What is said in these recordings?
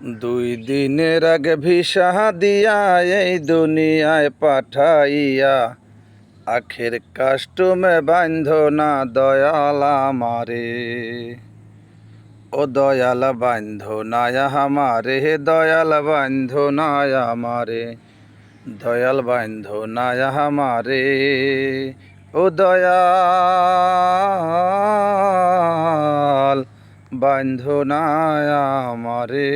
দুই দিনের আগে ভিসা দিয়া এই দুনিয়ায় পাঠাইয়া, আখের কাস্টমে বান্ধ না দয়াল আমারে। ও দয়াল বান্ধ না আমারে, দয়াল বান্ধ না আমারে, দয়াল বান্ধ না আমারে। ও দয়াল বান্ধ না আমারে।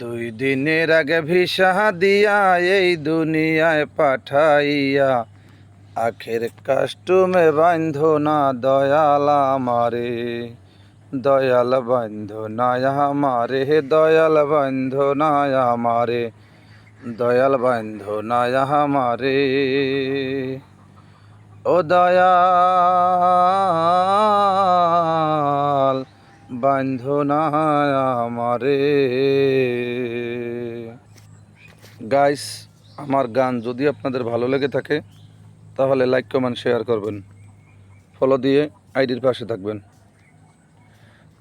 দুই দিনের আগে ভিসা দিয়া এই দুনিয়ায় পাঠাইয়া, আখের কাস্টমে বান্ধ না, দয়াল আমারে। দয়াল বান্ধ না আমারে, দয়াল বান্ধ না আমারে। দয়াল বান্ধ না আমারে। ও দয়াল বান্ধ না আমারে গাইস আমার গান যদি আপনাদের ভালো লেগে থাকে, তাহলে লাইক কমেন্ট শেয়ার করবেন। ফলো দিয়ে আইডির পাশে থাকবেন।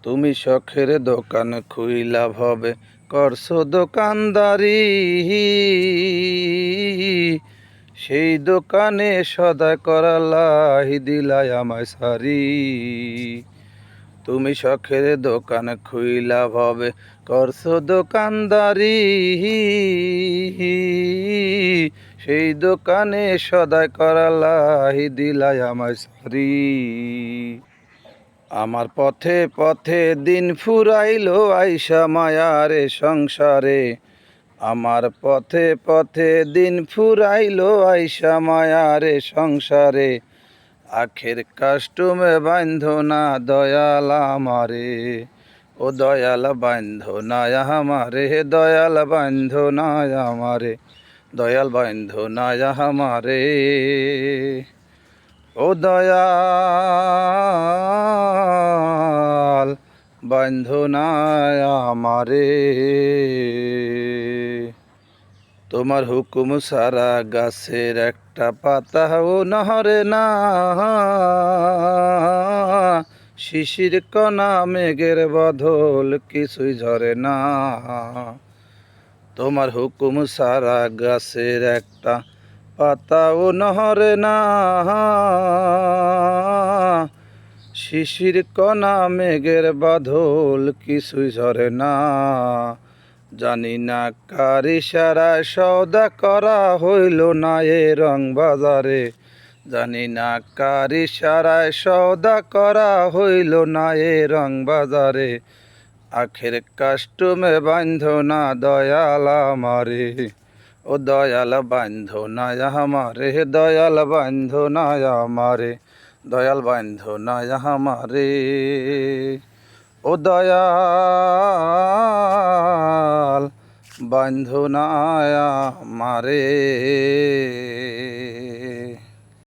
তুমি শখের দোকান খুইলা ভবে, করছ দোকানদারি। সেই দোকানে সদা করালাই দিলাই আমায় সারি। তুমি শখের দোকান খুইলা ভবে, করছ দোকানদারি। সেই দোকানে সদাই করালাই দিলাই আমায় সারি। আমার পথে পথে দিন ফুরাইলো আইসা মায়ারে সংসারে। আমার পথে পথে দিন ফুরাইলো আইসা মায়ারে সংসারে। আখের কাস্টমে বান্ধ না দয়াল আমারে। ও দয়াল বান্ধ না আমারে হে দয়াল বান্ধ না আমারে, দয়াল বান্ধ না আমারে। ও দয়াল বান্ধ না আমারে। তোমার হুকুম সারা গাছের একটা পাতাও নহরে না। শিশির কণা মেঘের বদল কিছুই ঝরে না। তোমার হুকুম সারা গাছের একটা পাতাও নহরে না। শিশির কণা মেঘের বাদল কিছুই ঝরে না। জানি না কার ইশারায় সৌদা করা হইল না এ রং বাজারে। জানি না কার ইশারায় সৌদা করা হইল না এ রং বাজারে। আখের কাস্টমে বান্ধ না দয়াল আমারে। ও দয়াল বান্ধ না আমারে, দয়াল বান্ধ না আমারে, দয়াল বান্ধ না আমারে। ও দয়াল বান্ধ না আমারে